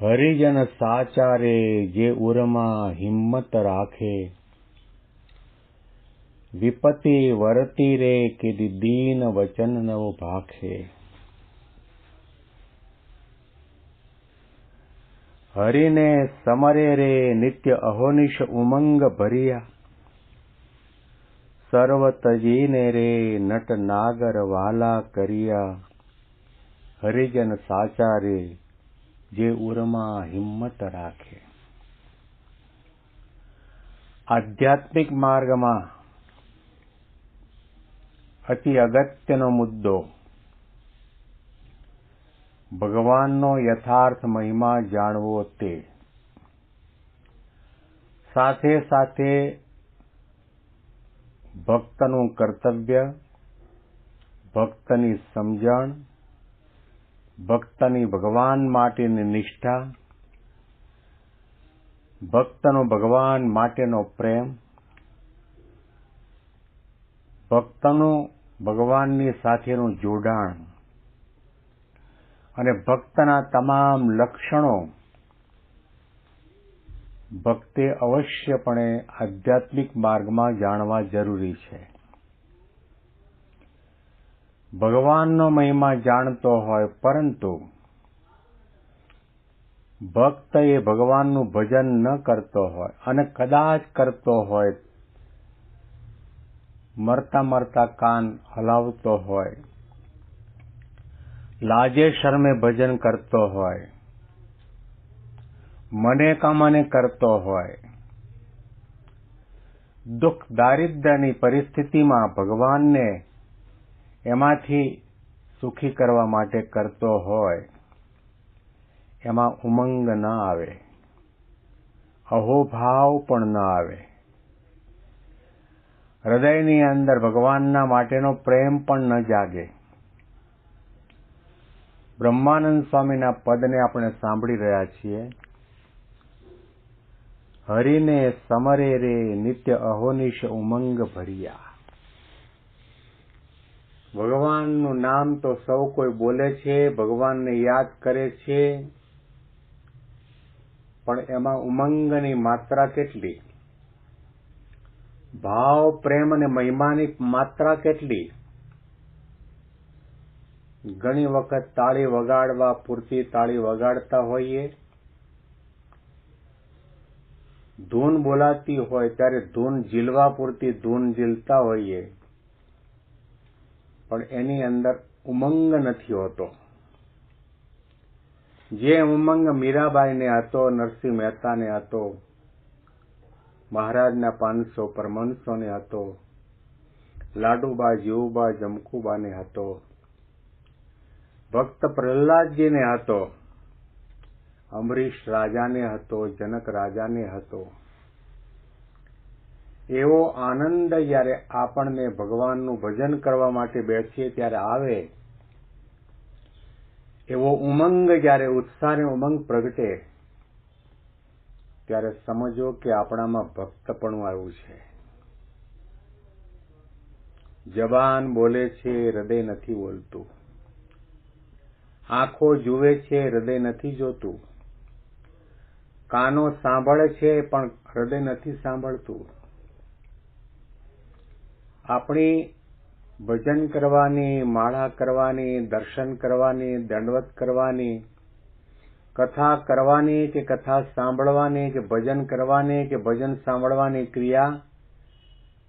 હરિજન સાચારે જે ઉરમાં હિંમત રાખે. વિપતિ વરતી રે કે દીન વચન નવ ભાખે. હરિને સમરે રે નિત્ય અહોનિશ ઉમંગ ભર્યા. સર્વ તજીને રે નટ નાગર વાલા કર્યા. હરિજન સાચા રે જે ઉરમાં હિંમત રાખે. આધ્યાત્મિક માર્ગમાં અતિ અગત્યનો મુદ્દો ભગવાનનો યથાર્થ મહિમા જાણવો તે. સાથે સાથે ભક્તનું કર્તવ્ય, ભક્તની સમજણ ભક્તની ભગવાન માટેની નિષ્ઠા, ભક્તનો ભગવાન માટેનો પ્રેમ, ભક્તનું ભગવાનની સાથેનું જોડાણ અને ભક્તના તમામ લક્ષણો ભક્તે અવશ્યપણે આધ્યાત્મિક માર્ગમાં જાણવા જરૂરી છે. ભગવાનનો મહિમા જાણતો હોય, પરંતુ ભક્ત એ ભગવાનનું ભજન ન કરતો હોય અને કદાચ કરતો હોય, મરતા મરતા કાન હલાવતો હોય, લાજે શરમે ભજન કરતો હોય, મને કામને કરતો હોય, દુઃખ દારિદ્ર્યની પરિસ્થિતિમાં ભગવાનને એમાંથી સુખી કરવા માટે કરતો હોય, એમાં ઉમંગ ન આવે, અહોભાવ પણ ન આવે. હૃદયની અંદર ભગવાનના માટેનો પ્રેમ પણ ન જાગે. બ્રહ્માનંદ સ્વામીના પદને આપણે સાંભળી રહ્યા છીએ. હરિને સમરે રે નિત્ય અહોનિશ ઉમંગ ભર્યા. ભગવાનનું નામ તો સૌ કોઈ બોલે છે, ભગવાનને યાદ કરે છે. પણ એમાં ઉમંગની માત્રા કેટલી? ભાવ, પ્રેમ અને મહિમાની માત્રા કેટલી? ઘણી વખત તાળી વગાડવા પૂરતી તાળી વગાડતા હોઈએ. ધૂન બોલાતી હોય ત્યારે ધૂન ઝીલવા પૂરતી ધૂન ઝીલતા હોઈએ. પણ એની અંદર ઉમંગ નથી હોતો. જે ઉમંગ મીરાબાઈને હતો, નરસિંહ મહેતાને હતો, મહારાજના પાંચસો પરમંશોને હતો, લાડુબા, જીવુબા, જમકુબાને હતો, ભક્ત પ્રહલાદજીને હતો, અમરીશ રાજાને હતો, જનક રાજાને હતો. એવો આનંદ જ્યારે આપણને ભગવાનનું ભજન કરવા માટે બેસીએ ત્યારે આવે, એવો ઉમંગ જ્યારે ઉત્સાહ ઉમંગ પ્રગટે, ત્યારે સમજો કે આપણામાં ભક્તપણું આવ્યું છે. જબાન બોલે છે, હૃદય નથી બોલતું. આંખો જુએ છે, હૃદય નથી જોતું. કાનો સાંભળે છે, પણ હૃદય નથી સાંભળતું. આપણી ભજન કરવાની, માળા કરવાની, દર્શન કરવાની, દંડવત કરવાની, કથા કરવાની કે કથા સાંભળવાની, કે ભજન કરવાની, કે ભજન સાંભળવાની ક્રિયા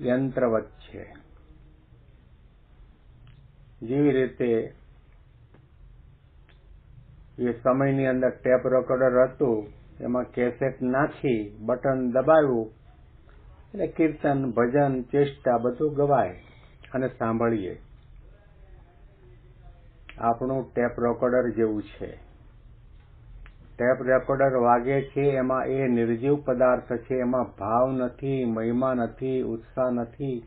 યંત્રવત છે. જેવી રીતે એ સમયની અંદર ટેપ રેકોર્ડર હતું, એમાં કેસેટ નાખી બટન દબાવ્યું એટલે કીર્તન, ભજન, ચેષ્ટા બધું ગવાય અને સાંભળીએ. આપણું ટેપ રેકોર્ડર જેવું છે. ટેપ રેકોર્ડર વાગે છે, એમાં એ નિર્જીવ પદાર્થ છે, એમાં ભાવ નથી, મહિમા નથી, ઉત્સાહ નથી.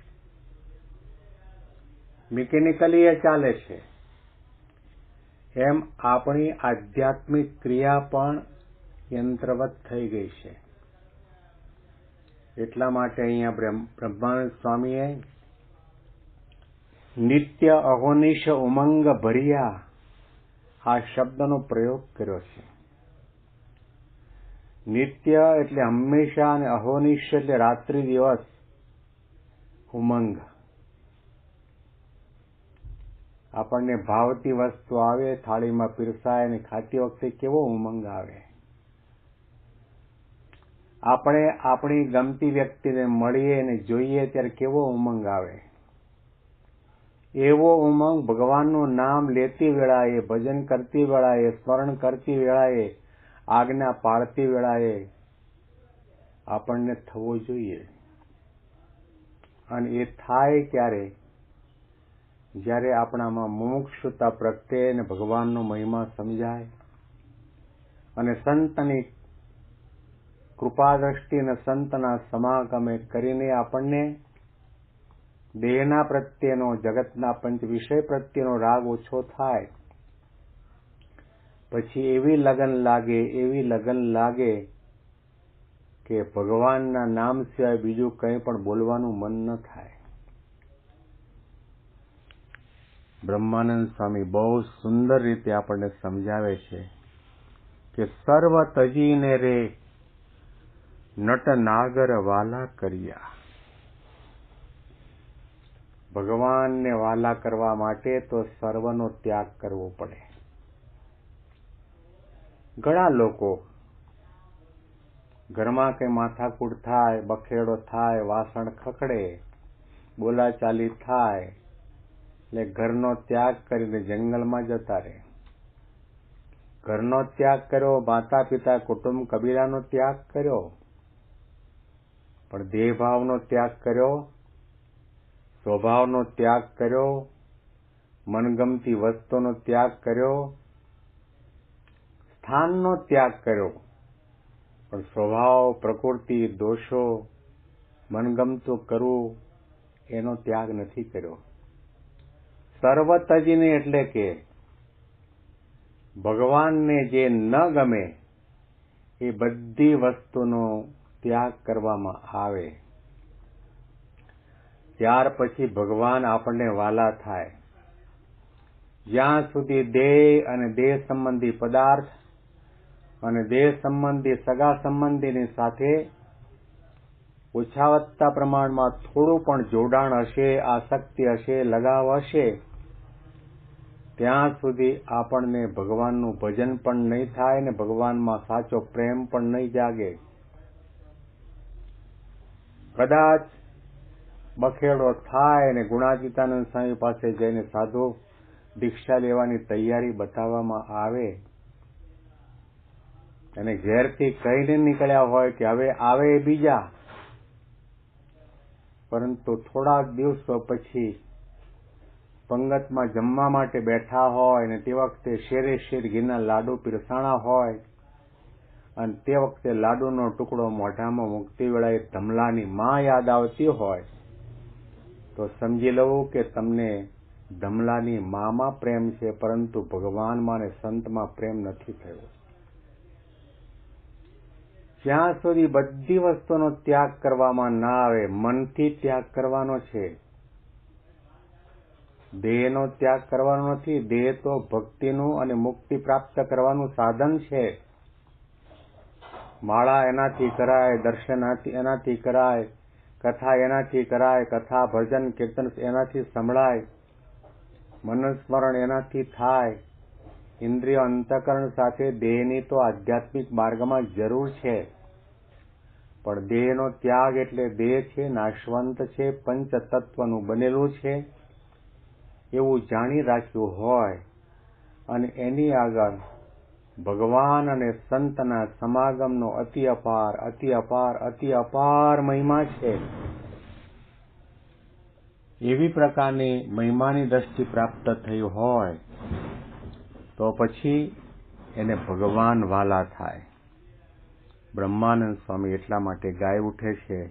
મિકેનિકલી એ ચાલે છે. એમ આપણી આધ્યાત્મિક ક્રિયા પણ યંત્રવત થઈ ગઈ છે. એટલા માટે અહીંયા બ્રહ્માનંદ સ્વામીએ નિત્ય અહોનિશ ઉમંગ ભર્યા આ શબ્દનો પ્રયોગ કર્યો છે. નિત્ય એટલે હંમેશા અને અહોનિશ એટલે રાત્રિ દિવસ ઉમંગ. આપણને ભાવતી વસ્તુ આવે, થાળીમાં પીરસાય અને ખાતી વખતે કેવો ઉમંગ આવે? આપણે આપણી ગમતી વ્યક્તિને મળીએ અને જોઈએ ત્યારે કેવો ઉમંગ આવે. એવો ઉમંગ ભગવાનનું નામ લેતી વેળાએ, ભજન કરતી વેળાએ, સ્મરણ કરતી વેળાએ, આજ્ઞા પાળતી વેળાએ આપણને થવો જોઈએ. અને એ થાય ક્યારે? જ્યારે આપણામાં મુમુક્ષુતા પ્રગટે અને ભગવાનનો મહિમા સમજાય. અને સંતની કૃપા દ્રષ્ટિ અને સંતના સમાગમે કરીને આપણને દેહના પ્રત્યેનો, જગતના પંચ વિષય પ્રત્યેનો રાગ ઓછો થાય. પછી એવી લગન લાગે, એવી લગન લાગે કે ભગવાનના નામ સિવાય બીજું કંઈ પણ બોલવાનું મન ન થાય. બ્રહ્માનંદ સ્વામી બહુ સુંદર રીતે આપણને સમજાવે છે કે સર્વ તજીને રે નટ નાગર વાલા કર્યા. ભગવાનને વાલા કરવા માટે તો સર્વનો ત્યાગ કરવો પડે. ઘણા લોકો ઘરમાં કઈ માથાકૂટ થાય, બખેડો થાય, વાસણ ખખડે, બોલાચાલી થાય, એટલે ઘરનો ત્યાગ કરીને જંગલમાં જતા રહે. ઘરનો ત્યાગ કર્યો માતા પિતા કુટુંબ, કબીલાનો ત્યાગ કર્યો. પણ દેહભાવનો ત્યાગ કર્યો, સ્વભાવનો ત્યાગ કર્યો, મનગમતી વસ્તુનો ત્યાગ કર્યો, સ્થાનનો ત્યાગ કર્યો. પણ સ્વભાવ, પ્રકૃતિ, દોષો, મનગમતું કરવું, એનો ત્યાગ નથી કર્યો. સર્વતજીને એટલે કે ભગવાનને જે ન ગમે, એ બધી વસ્તુનો ત્યાગ કરવામાં આવે. ત્યાર પછી ભગવાન આપણને વાલા થાય. જ્યાં સુધી દેહ અને દેહ સંબંધી પદાર્થ અને દેહ સંબંધી સગા સંબંધીની સાથે ઓછાવત્તા પ્રમાણમાં થોડું પણ જોડાણ હશે, આસક્તિ હશે, લગાવ હશે, ત્યાં સુધી આપણને ભગવાનનું ભજન પણ નહીં થાય ને ભગવાનમાં સાચો પ્રેમ પણ નહીં જાગે. કદાચ બખેડો થાય અને ગુણાતીતાનંદ સ્વામી પાસે જઈને સાધુ દીક્ષા લેવાની તૈયારી બતાવવામાં આવે અને ઘેરથી કહીને નીકળ્યા હોય કે હવે આવે બીજા. પરંતુ થોડાક દિવસો પછી પંગતમાં જમવા માટે બેઠા હોય અને તે વખતે શેરે શેર ઘીના લાડુ પીરસાણા હોય અને તે વખતે લાડુનો ટુકડો મોઢામાં મૂકતી વેળાએ ધમલાની માં યાદ આવતી હોય તો સમજી લઉં કે તમને ધમલાની મામાં પ્રેમ છે, પરંતુ ભગવાનમાં અને સંતમાં પ્રેમ નથી થયો. જ્યાં સુધી બધી વસ્તુનો ત્યાગ કરવામાં ના આવે, મનથી ત્યાગ કરવાનો છે. દેહનો ત્યાગ કરવાનો નથી, દેહ તો ભક્તિનું અને મુક્તિ પ્રાપ્ત કરવાનું સાધન છે. માળા એનાથી કરાય, દર્શન એનાથી કરાય, કથા એનાથી કરાય, કથા, ભજન, કીર્તન એનાથી સંભળાય, મનસ્મરણ એનાથી થાય. ઇન્દ્રિય અંતકરણ સાથે દેહની તો આધ્યાત્મિક માર્ગમાં જરૂર છે. પણ દેહનો ત્યાગ એટલે દેહ છે, નાશવંત છે પંચ તત્વનું બનેલું છે, એવું જાણી રાખ્યું હોય. અને એની આગળ ભગવાન અને સંતના સમાગમનો અતિ અપાર અતિ અપાર અતિ અપાર મહિમા છે. એવી પ્રકારની મહિમાની દ્રષ્ટિ પ્રાપ્ત થઈ હોય, તો પછી એને ભગવાન વાલા થાય. બ્રહ્માનંદ સ્વામી એટલા માટે ગાય ઉઠે છે,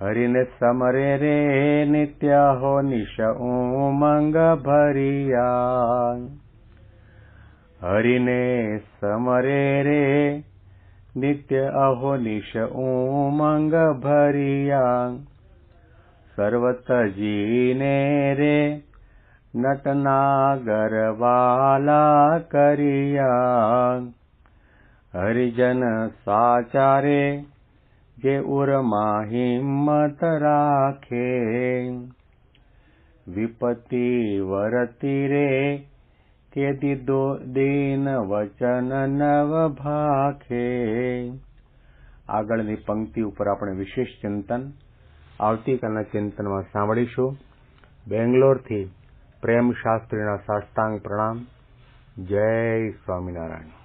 હરિને સમરે રે નિત્ય હો નિશ ઉમંગ ભરિયા. હરિને સમરે રે. નિત્ય અહો નિશ ઉમંગ ભરિયા સર્વતજીને રે. નટનાગર વાલા કરિયા હરિજન સાચારે જે ઉરમાં હિંમત રાખે. વિપત્તિ વરતી રે. કે दो દીન વચન નવ ભાખે આગળની પંક્તિ ઉપર આપણે વિશેષ ચિંતન, આવતીકાલના ચિંતનમાં સાંભળીશું. બેંગ્લોરથી પ્રેમ શાસ્ત્રીના સાષ્ટાંગ પ્રણામ. જય સ્વામિનારાયણ.